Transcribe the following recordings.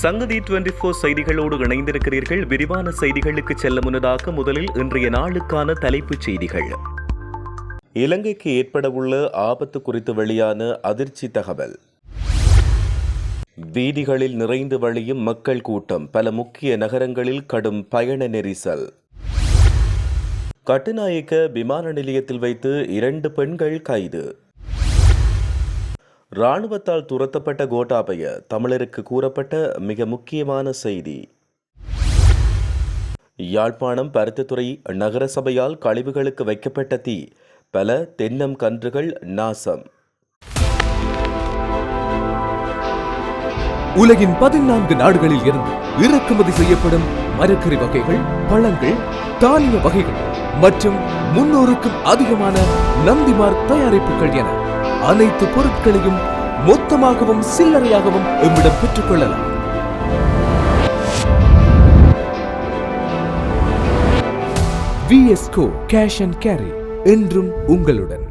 சங்கதி twenty four செய்திகளோடு இணைந்திருக்கிறீர்கள். விரிவான செய்திகளுக்கு செல்ல முன்னதாக முதலில் இன்றைய நாளுக்கான தலைப்புச் செய்திகள். இலங்கைக்கு ஏற்படவுள்ள ஆபத்து குறித்து வெளியான அதிர்ச்சி தகவல். வீதிகளில் நிறைந்து வழியும் மக்கள் கூட்டம். பல முக்கிய நகரங்களில் கடும் பயண நெரிசல். கட்டுநாயக்க விமான நிலையத்தில் வைத்து இரண்டு பெண்கள் கைது. இராணுவத்தால் துரத்தப்பட்ட கோட்டாபய தமிழருக்கு கூறப்பட்ட மிக முக்கியமான செய்தி. யாழ்ப்பாணம் பருத்தித்துறை நகரசபையால் கழிவுகளுக்கு வைக்கப்பட்ட தீ பல தென்னம் கன்றுகள் நாசம். உலகின் பதினான்கு நாடுகளில் இருந்து இறக்குமதி செய்யப்படும் மரக்கறி வகைகள் பழங்கள் தானிய வகைகள் மற்றும் முன்னூறுக்கும் அதிகமான நந்திமார் தயாரிப்புகள் என அனைத்து பொருட்களையும் மொத்தமாகவும் சில்லறையாகவும் எம்மிடம் பெற்றுக் கொள்ளலாம் விஎஸ்கோ கேஷ் அண்ட் கேரி என்றும் உங்களுடன்.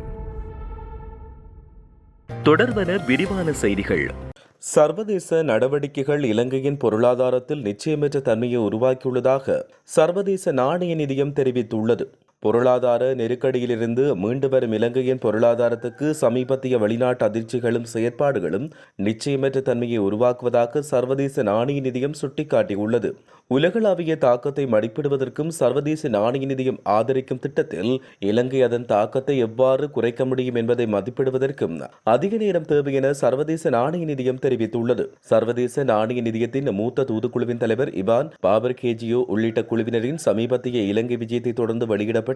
தொடர்வன விரிவான செய்திகள். சர்வதேச நடவடிக்கைகள் இலங்கையின் பொருளாதாரத்தில் நிச்சயமற்ற தன்மையை உருவாக்கியுள்ளதாக சர்வதேச நாணய நிதியம் தெரிவித்துள்ளது. பொருளாதார நெருக்கடியிலிருந்து மீண்டு வரும் இலங்கையின் பொருளாதாரத்துக்கு சமீபத்திய வெளிநாட்டு அதிர்ச்சிகளும் செயற்பாடுகளும் நிச்சயமற்ற தன்மையை உருவாக்குவதாக சர்வதேச நாணய நிதியம் சுட்டிக்காட்டியுள்ளது. உலகளாவிய தாக்கத்தை மதிப்பிடுவதற்கும் சர்வதேச நாணய நிதியம் ஆதரிக்கும் திட்டத்தில் இலங்கை அதன் தாக்கத்தை எவ்வாறு குறைக்க முடியும் என்பதை மதிப்பிடுவதற்கும் அதிக நேரம் தேவை என சர்வதேச நாணய நிதியம் தெரிவித்துள்ளது. சர்வதேச நாணய நிதியத்தின் மூத்த தூதுக்குழுவின் தலைவர் இவான் பாபர் கேஜியோ உள்ளிட்ட குழுவினரின் சமீபத்திய இலங்கை விஜயத்தை தொடர்ந்து வெளியிடப்பட்ட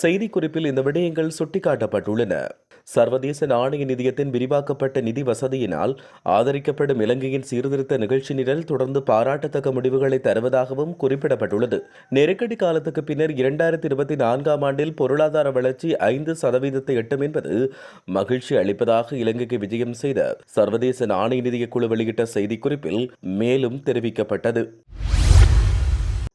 செய்திக்குறிப்பில் இந்த விடயங்கள் சுட்டிக்காட்டப்பட்டுள்ளன. சர்வதேச நாணய நிதியத்தின் விரிவாக்கப்பட்ட நிதி வசதியினால் ஆதரிக்கப்படும் இலங்கையின் சீர்திருத்த நிகழ்ச்சி நிரல் தொடர்ந்து பாராட்டத்தக்க முடிவுகளை தருவதாகவும் குறிப்பிடப்பட்டுள்ளது. நெருக்கடி காலத்துக்கு பின்னர் இரண்டாயிரத்தி இருபத்தி நான்காம் ஆண்டில் பொருளாதார வளர்ச்சி ஐந்து சதவீதத்தை எட்டும் என்பது மகிழ்ச்சி அளிப்பதாக இலங்கைக்கு விஜயம் செய்த சர்வதேச நாணய நிதிய குழு வெளியிட்ட செய்திக்குறிப்பில் மேலும் தெரிவிக்கப்பட்டது.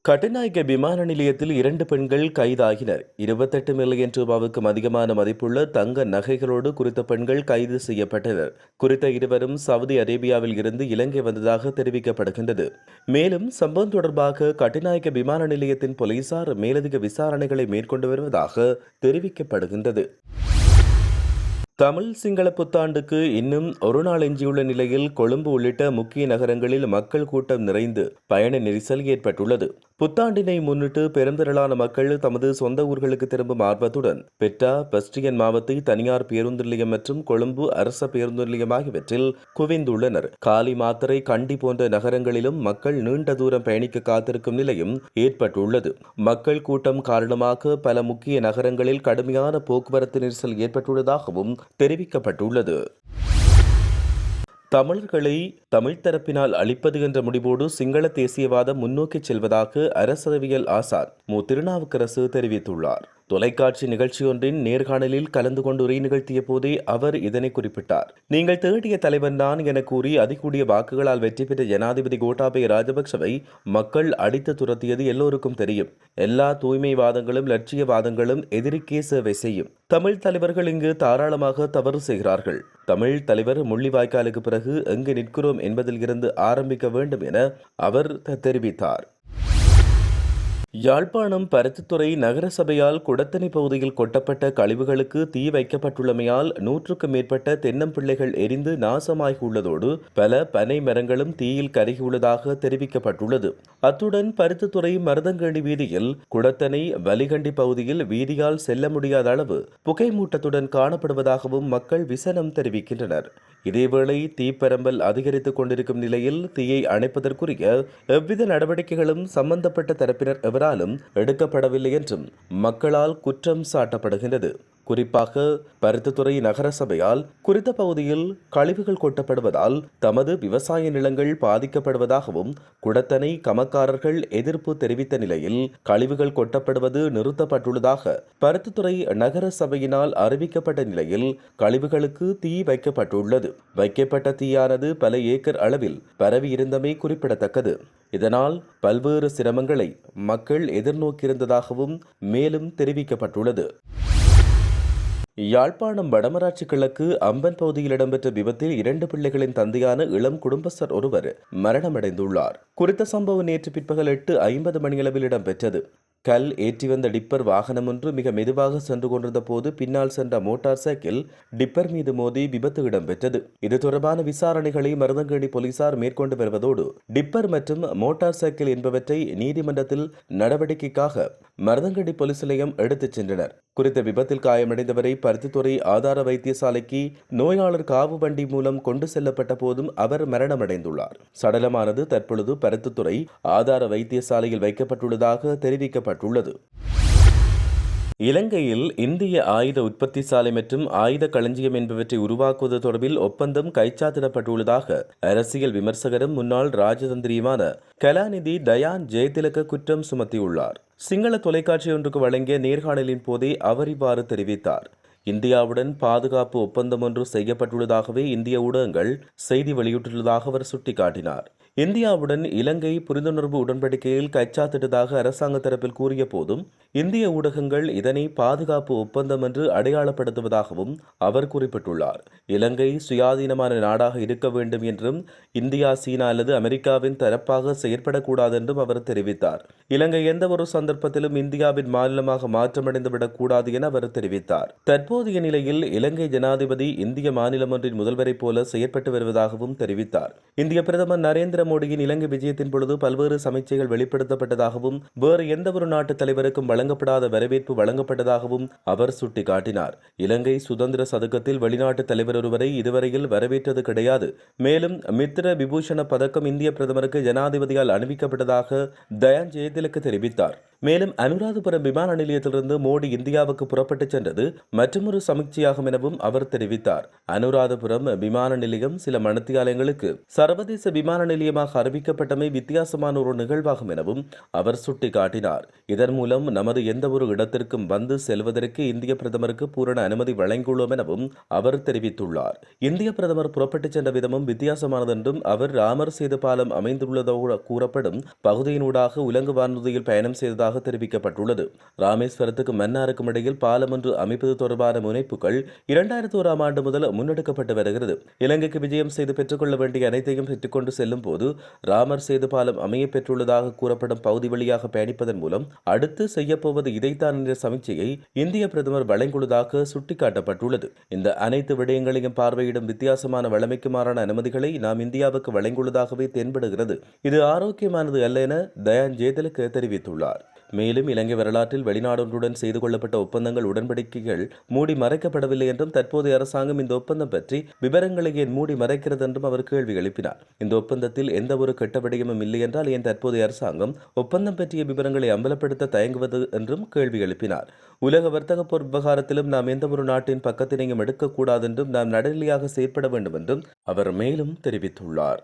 கட்டுநாயக்க விமான நிலையத்தில் இரண்டு பெண்கள் கைதாகினர். இருபத்தெட்டு மில்லியன் ரூபாவுக்கும் அதிகமான மதிப்புள்ள தங்க நகைகளோடு குறித்த பெண்கள் கைது செய்யப்பட்டனர். குறித்த இருவரும் சவுதி அரேபியாவில் இருந்து இலங்கை வந்ததாக தெரிவிக்கப்படுகின்றது. மேலும் சம்பவம் தொடர்பாக கட்டுநாயக்க விமான நிலையத்தின் போலீசார் மேலதிக விசாரணைகளை மேற்கொண்டு வருவதாக தெரிவிக்கப்படுகின்றது. தமிழ் சிங்கள புத்தாண்டுக்கு இன்னும் ஒரு நாள் எஞ்சியுள்ள நிலையில் கொழும்பு உள்ளிட்ட முக்கிய நகரங்களில் மக்கள் கூட்டம் நிறைந்து பயண நெரிசல் ஏற்பட்டுள்ளது. புத்தாண்டினை முன்னிட்டு பெருந்திரளான மக்கள் தமது சொந்த ஊர்களுக்கு திரும்பும் ஆர்வத்துடன் பெட்டா பஸ்டியன் மாவத்தை தனியார் பேருந்து நிலையம் மற்றும் கொழும்பு அரச பேருந்து நிலையம் ஆகியவற்றில் குவிந்துள்ளனர். காலி மாத்திரை கண்டி போன்ற நகரங்களிலும் மக்கள் நீண்ட தூரம் பயணிக்க காத்திருக்கும் நிலையும் ஏற்பட்டுள்ளது. மக்கள் கூட்டம் காரணமாக பல முக்கிய நகரங்களில் கடுமையான போக்குவரத்து நெரிசல் ஏற்பட்டுள்ளதாகவும் தெரிவிக்கப்பட்டுள்ளது. தமிழர்களை தமிழ் தரப்பினால் அழிப்பது என்ற முடிவோடு சிங்கள தேசியவாதம் முன்னோக்கிச் செல்வதாக அரசவியல் ஆசாத் மு. திருநாவுக்கரசு தெரிவித்துள்ளார். தொலைக்காட்சி நிகழ்ச்சியொன்றின் நேர்காணலில் கலந்து கொண்டு உரை நிகழ்த்திய போதே அவர் இதனை குறிப்பிட்டார். நீங்கள் தேடிய தலைவன் தான் என கூறி அதிகூடிய வாக்குகளால் வெற்றி பெற்ற ஜனாதிபதி கோட்டாபய ராஜபக்சவை மக்கள் அடித்து துரத்தியது எல்லோருக்கும் தெரியும். எல்லா தூய்மைவாதங்களும் லட்சியவாதங்களும் எதிரிக்கே சேவை செய்யும். தமிழ் தலைவர்கள் இங்கு தாராளமாக தவறு செய்கிறார்கள். தமிழ் தலைவர் முள்ளிவாய்க்காலுக்கு பிறகு எங்கு நிற்கிறோம் என்பதில் இருந்து ஆரம்பிக்க வேண்டும் என அவர் தெரிவித்தார். யாழ்ப்பாணம் பருத்தித்துறை நகரசபையால் குடத்தனை பகுதியில் கொட்டப்பட்ட கழிவுகளுக்கு தீ வைக்கப்பட்டுள்ளமையால் நூற்றுக்கும் மேற்பட்ட தென்னம்பிள்ளைகள் எரிந்து நாசமாகியுள்ளதோடு பல பனை மரங்களும் தீயில் கருகியுள்ளதாக தெரிவிக்கப்பட்டுள்ளது. அத்துடன் பருத்தித்துறை மருதங்கணி வீதியில் குடத்தனை வலிகண்டி பகுதியில் வீதியால் செல்ல முடியாத அளவு புகைமூட்டத்துடன் காணப்படுவதாகவும் மக்கள் விசனம் தெரிவிக்கின்றனர். இதேவேளை தீப்பரம்பல் அதிகரித்துக் கொண்டிருக்கும் நிலையில் தீயை அணைப்பதற்குரிய எவ்வித நடவடிக்கைகளும் சம்பந்தப்பட்ட தரப்பினர் எவராலும் எடுக்கப்படவில்லை என்றும் மக்களால் குற்றம் சாட்டப்படுகின்றது. குறிப்பாக பருத்தித்துறை நகரசபையால் குறித்த பகுதியில் கழிவுகள் கொட்டப்படுவதால் தமது விவசாய நிலங்கள் பாதிக்கப்படுவதாகவும் குடத்தனை கமக்காரர்கள் எதிர்ப்பு தெரிவித்த நிலையில் கழிவுகள் கொட்டப்படுவது நிறுத்தப்பட்டுள்ளதாக பருத்தித்துறை நகர சபையினால் அறிவிக்கப்பட்ட நிலையில் கழிவுகளுக்கு தீ வைக்கப்பட்டுள்ளது. வைக்கப்பட்ட தீயானது பல ஏக்கர் அளவில் பரவி இருந்தமை குறிப்பிடத்தக்கது. இதனால் பல்வேறு சிரமங்களை மக்கள் எதிர்நோக்கியிருந்ததாகவும் மேலும் தெரிவிக்கப்பட்டுள்ளது. யாழ்ப்பாணம் வடமராட்சி கிழக்கு அம்பன் பகுதியில் இடம்பெற்ற விபத்தில் இரண்டு பிள்ளைகளின் தந்தையான இளம் குடும்பஸ்தர் ஒருவர் மரணமடைந்துள்ளார். குறித்த சம்பவம் நேற்று பிற்பகல் எட்டு ஐம்பது மணியளவில் இடம்பெற்றது. கல் ஏற்றி வந்த டிப்பர் வாகனம் ஒன்று மிக மெதுவாக சென்று கொண்டிருந்த போது பின்னால் சென்ற மோட்டார் சைக்கிள் டிப்பர் மீது மோதி விபத்து இடம்பெற்றது. இது தொடர்பான விசாரணைகளை மருதங்கேணி போலீசார் மேற்கொண்டு வருவதோடு டிப்பர் மற்றும் மோட்டார் சைக்கிள் என்பவற்றை நீதிமன்றத்தில் நடவடிக்கைக்காக மருதங்கடி போலீஸ் நிலையம் எடுத்துச் சென்றனர். குறித்த விபத்தில் காயமடைந்தவரை பருத்தித்துறை ஆதார வைத்தியசாலைக்கு நோயாளர் காவு வண்டி மூலம் கொண்டு செல்லப்பட்ட போதும் அவர் மரணமடைந்துள்ளார். சடலமானது தற்பொழுது பருத்தித்துறை ஆதார வைத்தியசாலையில் வைக்கப்பட்டுள்ளதாக தெரிவிக்கப்பட்டுள்ளது. இலங்கையில் இந்திய ஆயுத உற்பத்தி சாலை மற்றும் ஆயுத களஞ்சியம் என்பவற்றை உருவாக்குவது தொடர்பில் ஒப்பந்தம் கைச்சாத்திடப்பட்டுள்ளதாக அரசியல் விமர்சகரும் முன்னாள் ராஜதந்திரியுமான கலாநிதி தயான் ஜெயதிலக குற்றம் சுமத்தியுள்ளார். சிங்கள தொலைக்காட்சி ஒன்றுக்கு வழங்கிய நேர்காணலின் போதே அவர் இவ்வாறு தெரிவித்தார். இந்தியாவுடன் பாதுகாப்பு ஒப்பந்தம் ஒன்று செய்யப்பட்டுள்ளதாகவே இந்திய ஊடகங்கள் செய்தி வெளியிட்டுள்ளதாக அவர் சுட்டிக்காட்டினார். இந்தியாவுடன் இலங்கை புரிந்துணர்வு உடன்படிக்கையில் கைச்சாத்திட்டதாக அரசாங்க தரப்பில் கூறிய போதும் இந்திய ஊடகங்கள் இதனை பாதுகாப்பு ஒப்பந்தம் என்று அடையாளப்படுத்துவதாகவும் அவர் குறிப்பிட்டுள்ளார். இலங்கை சுயாதீனமான நாடாக இருக்க வேண்டும் என்றும் இந்தியா சீனா அல்லது அமெரிக்காவின் தரப்பாக செயற்படக்கூடாது என்றும் அவர் தெரிவித்தார். இலங்கை எந்த ஒரு சந்தர்ப்பத்திலும் இந்தியாவின் மாநிலமாக மாற்றமடைந்து விடக்கூடாது என அவர் தெரிவித்தார். தற்போதைய நிலையில் இலங்கை ஜனாதிபதி இந்திய மாநிலம் ஒன்றின் முதல்வரைப் போல செயற்பட்டு வருவதாகவும் தெரிவித்தார். இந்திய பிரதமர் நரேந்திர மோடியின் இலங்கை விஜயத்தின் பொழுது பல்வேறு சமீட்சைகள் வெளிப்படுத்தப்பட்டதாகவும் வேறு எந்த ஒரு நாட்டு தலைவருக்கும் வழங்கப்படாத வரவேற்பு வழங்கப்பட்டதாகவும் அவர் சுட்டிக்காட்டினார். இலங்கை சுதந்திர சதுக்கத்தில் வெளிநாட்டு தலைவர் ஒருவரை இதுவரையில் வரவேற்றது கிடையாது. மேலும் மித்ர விபூஷண பதக்கம் இந்திய பிரதமருக்கு ஜனாதிபதியால் அணிவிக்கப்பட்டதாக தயான் ஜெயதிலக்கு தெரிவித்தார். மேலும் அனுராதபுரம் விமான நிலையத்திலிருந்து மோடி இந்தியாவுக்கு புறப்பட்டுச் சென்றது மற்றொரு சமீட்சையாகும் எனவும் அவர் தெரிவித்தார். அனுராதபுரம் விமான நிலையம் சில மணத்தியாலயங்களுக்கு சர்வதேச விமான நிலையமாக அறிவிக்கப்பட்டமை வித்தியாசமான ஒரு நிகழ்வாகும் எனவும் அவர் சுட்டிக்காட்டினார். இதன் மூலம் நமது எந்த ஒரு இடத்திற்கும் வந்து செல்வதற்கு இந்திய பிரதமருக்கு பூரண அனுமதி வழங்கியுள்ளோம் எனவும் அவர் தெரிவித்துள்ளார். இந்திய பிரதமர் புறப்பட்டுச் சென்ற விதமும் வித்தியாசமானது என்றும் அவர் ராமர் சேது பாலம் அமைந்துள்ளதாக கூறப்படும் பகுதியினூடாக உலங்கு வானூர்தியில் பயணம் செய்ததாக தெரிவிக்கப்பட்டுள்ளது. ராமேஸ்வரத்துக்கு மன்னாருக்கும் இடையில் பாலம் ஒன்று அமைப்பது தொடர்பான முனைப்புகள் இரண்டாயிரத்தி ஓராம் ஆண்டு முதல் முன்னெடுக்கப்பட்டு வருகிறது. இலங்கைக்கு விஜயம் செய்து பெற்றுக்கொள்ள வேண்டிய அனைத்தையும் பெற்றுக்கொண்டு செல்லும் போது ராமர் சேது பாலம் அமைய பெற்றுள்ளதாக கூறப்படும் பகுதி வழியாக பயணிப்பதன் மூலம் அடுத்து செய்யப்போவது இதைத்தான் என்ற சமீட்சையை இந்திய பிரதமர் வழங்கியுள்ளதாக சுட்டிக்காட்டப்பட்டுள்ளது. இந்த அனைத்து விடயங்களையும் பார்வையிடும் வித்தியாசமான வழமைக்குமாறான அனுமதிகளை நாம் இந்தியாவுக்கு வழங்கியுள்ளதாகவே தென்படுகிறது. இது ஆரோக்கியமானது அல்ல என தயான் ஜேதலுக்கு தெரிவித்துள்ளார். மேலும் இலங்கை வரலாற்றில் வெளிநாடொன்றுடன் செய்து கொள்ளப்பட்ட ஒப்பந்தங்கள் உடன்படிக்கைகள் மூடி மறைக்கப்படவில்லை என்றும் தற்போதைய அரசாங்கம் இந்த ஒப்பந்தம் பற்றி விவரங்களை ஏன் மூடி மறைக்கிறது என்றும் அவர் கேள்வி எழுப்பினார். இந்த ஒப்பந்தத்தில் எந்த ஒரு கெட்டபடியமும் இல்லை என்றால் ஏன் தற்போதைய அரசாங்கம் ஒப்பந்தம் பற்றிய விவரங்களை அம்பலப்படுத்த தயங்குவது என்றும் கேள்வி எழுப்பினார். உலக வர்த்தக போர் விவகாரத்திலும் நாம் எந்த ஒரு நாட்டின் பக்கத்தினையும் எடுக்கக்கூடாது என்றும் நாம் நடுநிலையாக செயற்பட வேண்டும் என்றும் அவர் மேலும் தெரிவித்துள்ளார்.